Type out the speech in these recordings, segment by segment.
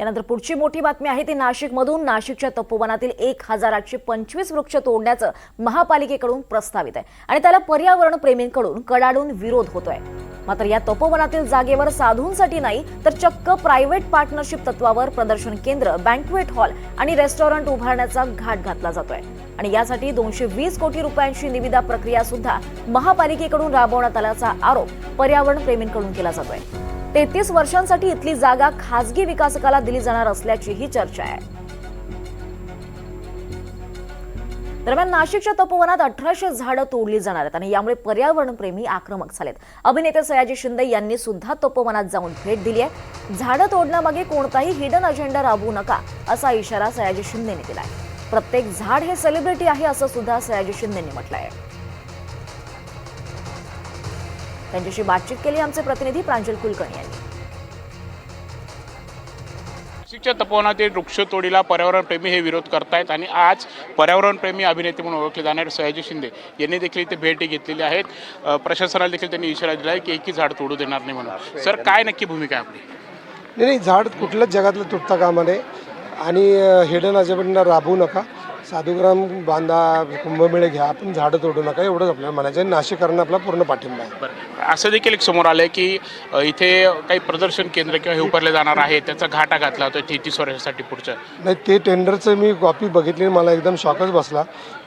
यानंतर पुढची मोठी बातमी आहे ती नाशिकमधून. नाशिकच्या तपोवनातील एक हजार आठशे पंचवीस वृक्ष तोडण्याचं महापालिकेकडून प्रस्तावित आहे. आणि त्याला पर्यावरण प्रेमींकडून कडाडून विरोध होतोय. मात्र या तपोवनातील जागेवर साधूंसाठी नाही तर चक्क प्रायव्हेट पार्टनरशिप तत्वावर प्रदर्शन केंद्र बँकवेट हॉल आणि रेस्टॉरंट उभारण्याचा घाट घातला जातोय. आणि यासाठी दोनशे वीस कोटी रुपयांची निविदा प्रक्रिया सुद्धा महापालिकेकडून राबवण्यात आल्याचा आरोप पर्यावरण प्रेमींकडून केला जातोय. तेहतीस वर्षांसाठी इथली जागा खासगी विकासकाला दिली जाणार असल्याची ही चर्चा आहे. दरम्यान नाशिकच्या तपोवनात अठराशे झाडं तोडली जाणार आहेत आणि यामुळे पर्यावरण प्रेमी आक्रमक झालेत. अभिनेते सयाजी शिंदे यांनी सुद्धा तपोवनात जाऊन भेट दिली आहे. झाडं तोडण्यामागे कोणताही हिडन अजेंडा राबवू नका असा इशारा सयाजी शिंदेने दिला आहे प्रत्येक झाड हे सेलिब्रिटी आहे असं सुद्धा सयाजी शिंदेंनी म्हटलं आहे त्यांच्याशी बातचीत केली आमचे प्रतिनिधी प्रांजल कुलकर्णी यांनी. नाशिकच्या तपोवनातील वृक्षतोडीला पर्यावरणप्रेमी हे विरोध करतायत आणि आज पर्यावरणप्रेमी अभिनेते म्हणून ओळखले जाणारे सयाजी शिंदे यांनी देखील इथे भेटी घेतलेली आहेत. प्रशासनाला देखील त्यांनी इशारा दिला आहे की एकही झाड तोडू देणार नाही म्हणून. सर काय नक्की भूमिका आहे आपली? नाही नाही झाड कुठल्याच जगातलं तुटता कामा नये. आणि हिडन अजेंडा राबवू नका. साधुग्राम बांधा कुंभमेळे घ्या आपण झाडं तोडू नका एवढंच आपल्याला म्हणायचं आहे. नाशिकरांना आपला पूर्ण पाठिंबा आहे. बरं. असं देखील एक समोर आलं की अ, इथे काही प्रदर्शन केंद्र किंवा हे उभारले जाणार आहे त्याचा घाटा घातला होता तेहतीस वर्षासाठी पुढचं. नाही ते टेंडरचं मी कॉपी बघितली मला एकदम शॉकच बसला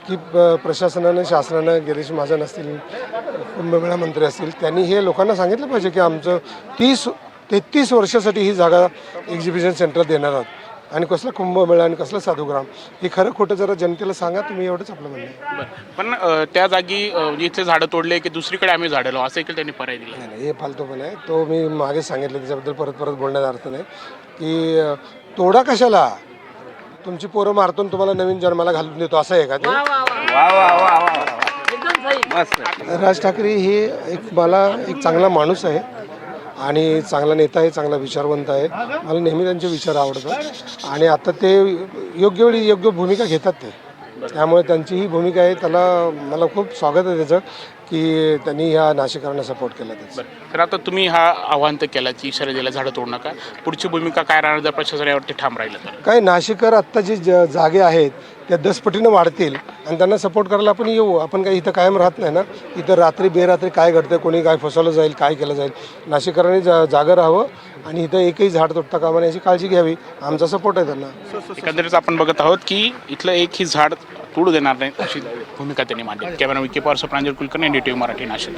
की प- प्रशासनानं शासनानं गिरीश महाजन असतील कुंभमेळा मंत्री असतील त्यांनी हे लोकांना सांगितलं पाहिजे की आमचं तीस तेहतीस वर्षासाठी ही जागा एक्झिबिशन सेंटर देणार आहोत. आणि कसला कुंभमेळा आणि कसला साधुग्राम हे खरं खोटं जरा जनतेला सांगा तुम्ही एवढंच आपलं म्हणणं आहे. पण अ, त्या जागी अ, इथे झाडं तोडले की दुसरीकडे आम्ही झाडं लावू असं देखील त्यांनी पर्याय दिला. नाही नाही हे फालतूपण आहे. तो मी मागे सांगितलं त्याच्याबद्दल परत परत बोलण्याचा अर्थ नाही. की अं, तोडा कशाला? तुमची पोरं मारतून तुम्हाला नवीन जन्माला घालून देतो असं आहे का ते? राज ठाकरे हे एक मला एक चांगला माणूस आहे. आणि चांगला नेता आहे चांगला विचारवंत आहे. मला नेहमी त्यांचे विचार आवडतात. आणि आता ते योग्य वेळी योग्य भूमिका घेतात ते. त्यामुळे त्यांची ही भूमिका आहे. त्याला मला खूप स्वागत आहे त्याचं की त्यांनी ह्या नाशिकरांना सपोर्ट केला त्याचं. तर आता तुम्ही हा आव्हान तर केला की इशारा दिला झाडं तोडू नका. पुढची भूमिका काय राहणार जर प्रशासन यावरती ठाम राहिलं तर? काय नाशिककर आत्ता जे ज- जागे आहेत. त्या दसपटीनं वाढतील आणि त्यांना सपोर्ट करायला आपण येऊ. आपण काही इथं कायम राहत नाही ना. इथं रात्री बेरात्री काय घडतं कोणी काय फसवलं जाईल काय केलं जाईल नाशिककरांनी जा जागं राहावं आणि इथं एकही झाड तुटता कामा नये याची काळजी घ्यावी. आमचा सपोर्ट आहे त्यांना. एकंदरीत आपण बघत आहोत की इथलं एकही झाड तोडू देणार नाही अशी भूमिका त्यांनी मांडली. कॅमेरा विके पार्स प्रांजल कुलकर्णी एनडीटीव्ही मराठी नाशिक.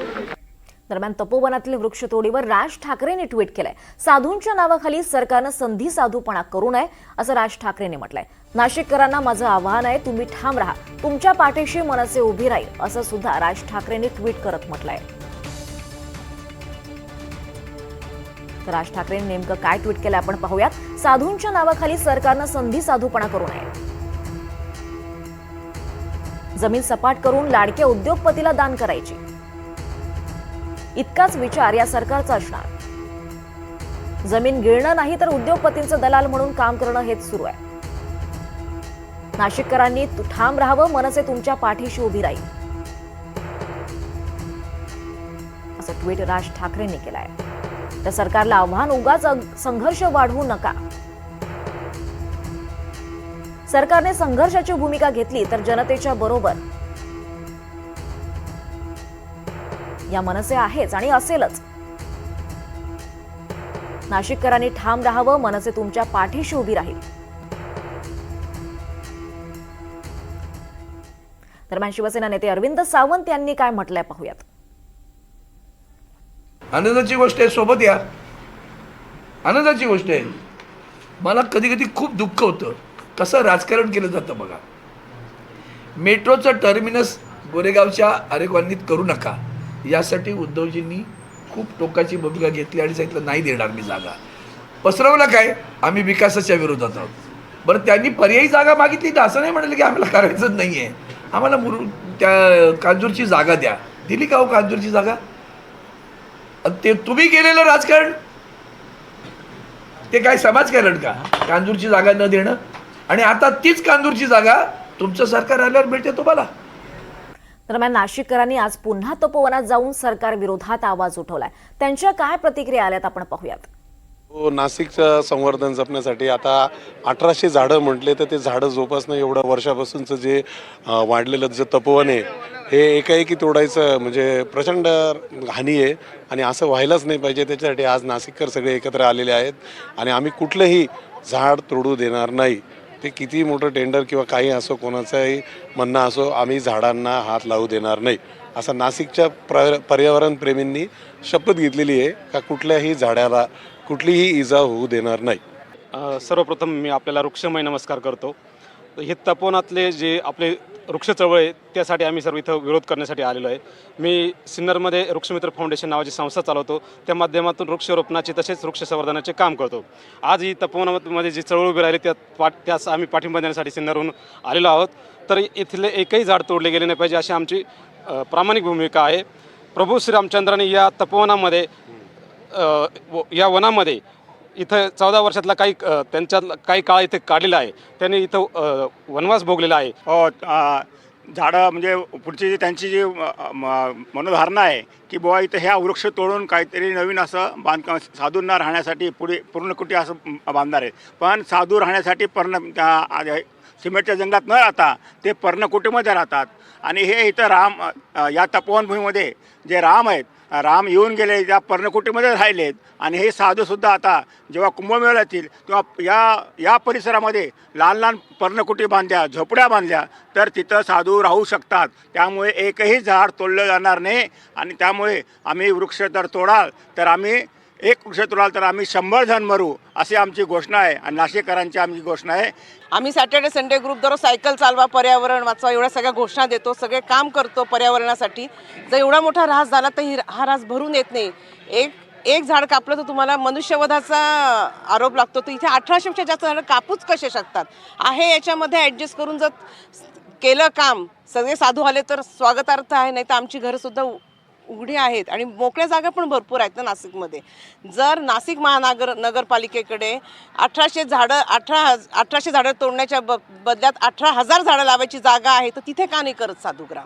दरम्यान तपोवनातील वृक्षतोडीवर राज ठाकरेंनी ट्विट केलंय. साधूंच्या नावाखाली सरकारनं संधी साधूपणा करू नये असं राज ठाकरेंनी म्हटलंय. नाशिककरांना माझं आव्हान आहे तुम्ही ठाम राहा. तुमच्या पाठीशी मनसे उभी राहील असं सुद्धा राज ठाकरेंनी ट्विट करत म्हटलंय. तर राज ठाकरेंनी नेमकं काय ट्विट केलं आपण पाहूयात. साधूंच्या नावाखाली सरकारनं संधी साधूपणा करू नये. जमीन सपाट करून लाडक्या उद्योगपतीला दान करायची. इतकाच विचार या सरकारचा असणार. जमीन गिळणं नाही तर उद्योगपतींचं दलाल म्हणून काम करणं हेच सुरू आहे. नाशिककरांनी ठाम राहावं मनसे तुमच्या पाठीशी उभी राहील. असं ट्विट राज ठाकरेंनी केलंय. तर सरकारला आव्हान उगाच संघर्ष वाढवू नका. सरकारने संघर्षाची भूमिका घेतली तर जनतेच्या बरोबर या मनसे आहेच आणि असेलच. नाशिककरांनी ठाम राहावं मनसे तुमच्या पाठीशी उभी राहील. दरम्यान शिवसेना नेते अरविंद सावंत यांनी काय म्हटलंय पाहूयात. आनंदाची गोष्ट आहे सोबत या. आनंदाची गोष्ट आहे. मला कधी कधी खूप दुःख होतं. कसं राजकारण केलं जातं बघा. मेट्रोचं टर्मिनस गोरेगावच्या आरे करू नका. यासाठी उद्धवजींनी खूप टोकाची भूमिका घेतली आणि सांगितलं नाही देणार मी जागा. पसरवलं काय? आम्ही विकासाच्या विरोधात आहोत. बरं त्यांनी पर्यायी जागा मागितली तर असं नाही म्हणाले की आम्हाला करायचंच नाही आहे आम्हाला मुरु त्या कांजूरची जागा द्या. दिली का हो कांजूरची जागा? ते तुम्ही केलेलं राजकारण? ते काय समाजकारण का? कांजूरची जागा न देणं? आणि आता तीच कांजूरची जागा तुमचं सरकार आल्यावर मिळते तुम्हाला. दरम्यान नाशिककरांनी आज पुन्हा तपोवनात जाऊन सरकार विरोधात आवाज उठवलाय. त्यांच्या काय प्रतिक्रिया आल्यात आपण पाहूयात. हो, नाशिकचं संवर्धन जपण्यासाठी आता अठराशे झाडं म्हटले तर ते झाडं जोपासणं एवढं वर्षापासूनचं जे वाढलेलं जे तपोवन आहे हे एकाएकी तोडायचं म्हणजे प्रचंड हानी आहे आणि असं व्हायलाच नाही पाहिजे. त्याच्यासाठी आज नाशिककर सगळे एकत्र आलेले आहेत आणि आम्ही कुठलंही झाड तोडू देणार नाही. ते किती मोठं टेंडर किंवा काही असो कोणाचंही म्हणणं असो आम्ही झाडांना हात लावू देणार नाही. असं नाशिकच्या प्र पर्यावरणप्रेमींनी शपथ घेतलेली आहे का कुठल्याही झाडाला कुठलीही इजा होऊ देणार नाही. सर्वप्रथम मी आपल्याला वृक्षमय नमस्कार करतो. हे तपोवनातले जे आपले वृक्ष चळवळ आहे त्यासाठी आम्ही सर्व इथं विरोध करण्यासाठी आलेलो आहे. मी सिन्नरमध्ये वृक्षमित्र फाउंडेशन नावाची संस्था चालवतो. त्या माध्यमातून वृक्षरोपणाचे तसेच वृक्ष संवर्धनाचे काम करतो. आज ही तपोवनामध्ये जी चळवळ उभी राहिली त्यात पाठ त्यास आम्ही पाठिंबा देण्यासाठी सिन्नरहून आलेलो आहोत. तर इथले एकही झाड तोडले गेले नाही पाहिजे अशी आमची प्रामाणिक भूमिका आहे. प्रभू श्रीरामचंद्राने या तपोवनामध्ये व- या वनामध्ये इथं चौदा वर्षातला काही त्यांच्या त्यांच्यातला काही काळ इथे काढलेला आहे. त्यांनी इथं वनवास भोगलेला आहे. हो झाडं म्हणजे पुढची जी त्यांची जी म- मनोधारणा आहे की बुवा इथं ह्या वृक्ष तोडून काहीतरी नवीन असं बांधकाम साधूंना राहण्यासाठी पुढे पूर्णकुटी असं बांधणार आहे पण साधू राहण्यासाठी पर्ण सिमेंटच्या जंगलात न राहता ते पर्णकुटीमध्ये राहतात. आणि हे इथं राम या तपोवनभूमीमध्ये जे राम आहेत राम येऊन गेले त्या पर्णकुटीमध्ये राहिलेत. आणि हे साधूसुद्धा आता जेव्हा कुंभमेळा येतील तेव्हा या या परिसरामध्ये लहान लहान पर्णकुटी बांधल्या झोपड्या बांधल्या तर तिथं साधू राहू शकतात. त्यामुळे एकही झाड तोडलं जाणार नाही. आणि त्यामुळे आम्ही वृक्ष तर तोडाल तर आम्ही एक वृक्ष तोडाल तर आम्ही शंभर जण मरू अशी आमची घोषणा आहे. आणि नाशिककरांची आमची घोषणा आहे. आम्ही सॅटर्डे संडे ग्रुप दररोज सायकल चालवा पर्यावरण वाचवा एवढ्या सगळ्या घोषणा देतो सगळे काम करतो पर्यावरणासाठी. जर एवढा मोठा ऱ्हास झाला तर ही हा ऱ्हास भरून येत नाही. एक एक झाड कापलं तर तुम्हाला मनुष्यवधाचा आरोप लागतो. तर इथे अठराशेपेक्षा जास्त झाडं कापूच कसे शकतात? आहे याच्यामध्ये ॲडजस्ट करून जर केलं काम सगळे साधू आले तर स्वागतार्थ आहे नाही तर आमची घरंसुद्धा उघडी आहेत आणि मोकळ्या जागा पण भरपूर आहेत ना नाशिकमध्ये. जर नाशिक महानगर नगरपालिकेकडे अठराशे झाडं अठरा अठराशे झाडं तोडण्याच्या ब बदल्यात अठरा हजार झाडं लावायची जागा आहे तर तिथे का नाही करत साधुग्राम?